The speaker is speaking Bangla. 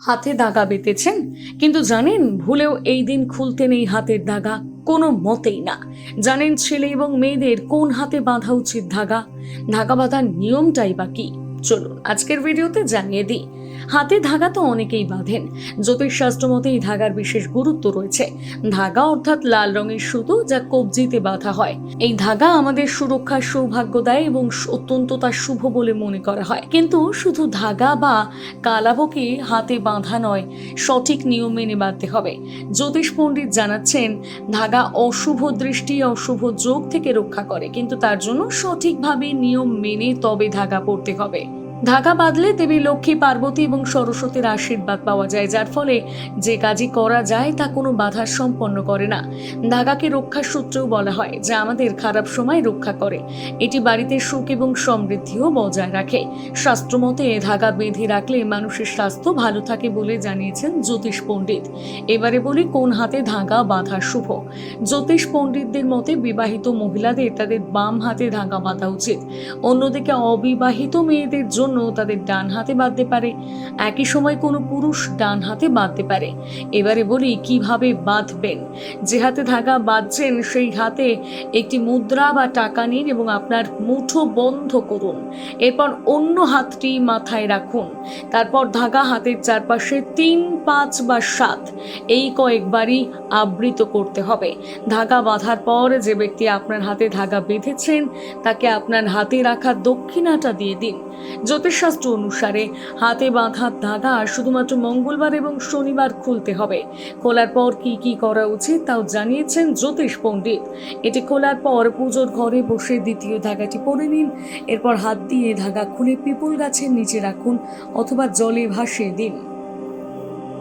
হাতে দাগা বেঁধেছেন। কিন্তু জানেন, ভুলেও এই দিন খুলতে নেই হাতের দাগা, কোনো মতেই না। জানেন ছেলে এবং মেয়েদের কোন হাতে বাঁধা উচিত ধাগা? ধাগা বাঁধার নিয়মটাই বা কি? চলুন আজকের ভিডিওতে জানিয়ে দিই, হাতে ধাগা তো অনেকেই বাঁধেন, জ্যোতিষশাস্ত্র মতে এই ধাগার বিশেষ গুরুত্ব রয়েছে। ধাগা অর্থাৎ লাল রঙের সুতো যা কবজিতে বাঁধা হয়। এই ধাগা আমাদের সুরক্ষার সৌভাগ্য দেয় এবং অত্যন্ত তা শুভ বলে মনে করা হয়। কিন্তু শুধু ধাগা বা কালাবকে হাতে বাঁধা নয়, সঠিক নিয়ম মেনে বাঁধতে হবে। জ্যোতিষ পণ্ডিত জানাচ্ছেন, ধাগা অশুভ দৃষ্টি, অশুভ যোগ থেকে রক্ষা করে, কিন্তু তার জন্য সঠিকভাবে নিয়ম মেনে তবে ধাগা পড়তে হবে। ধাগা বাঁধলে দেবী লক্ষ্মী, পার্বতী এবং সরস্বতীর আশীর্বাদ পাওয়া যায়, যার ফলে যে কাজই করা যায় তা কোনো বাধা সম্পন্ন করে না। ধাগাকে রক্ষার সূত্রেও বলা হয়, যা আমাদের খারাপ সময় রক্ষা করে। এটি বাড়িতে সুখ এবং সমৃদ্ধিও বজায় রাখে। শাস্ত্রমতে ধাগা বেঁধে রাখলে মানুষের স্বাস্থ্য ভালো থাকে বলে জানিয়েছেন জ্যোতিষ পণ্ডিত। এবারে বলি, কোন হাতে ধাগা বাঁধা শুভ? জ্যোতিষ পণ্ডিতদের মতে, বিবাহিত মহিলাদের তাদের বাম হাতে ধাগা বাঁধা উচিত। অন্যদিকে, অবিবাহিত মেয়েদের জন্য তাদের ডান হাতে বাঁধতে পারে। একই সময় কোনো পুরুষ ডান হাতে বাঁধতে পারে। এবারে বলি, কীভাবে বাঁধবেন? যে হাতে ধাগা বাঁধছেন, সেই হাতে একটি মুদ্রা বা টাকা নিন এবং আপনার মুঠো বন্ধ করুন। এরপর অন্য হাতটি মাথায় রাখুন। তারপর ধাগা হাতের চারপাশে তিন, পাঁচ বা সাত, এই কয়েকবারই আবৃত করতে হবে। ধাগা বাঁধার পর যে ব্যক্তি আপনার হাতে ধাগা বেঁধেছেন, তাকে আপনার হাতে রাখা দক্ষিণাটা দিয়ে দিন। জ্যোতিষশাস্ত্র অনুসারে হাতে বাঁধা ধাঁধা শুধুমাত্র মঙ্গলবার এবং শনিবার খুলতে হবে। খোলার পর কি কি করা উচিত তাও জানিয়েছেন জ্যোতিষ পণ্ডিত। এটি খোলার পর পুজোর ঘরে বসে দ্বিতীয় ধাগাটি পরে নিন। এরপর হাত দিয়ে ধাগা খুলে পিপুল গাছের নিচে রাখুন অথবা জলে ভাসিয়ে দিন।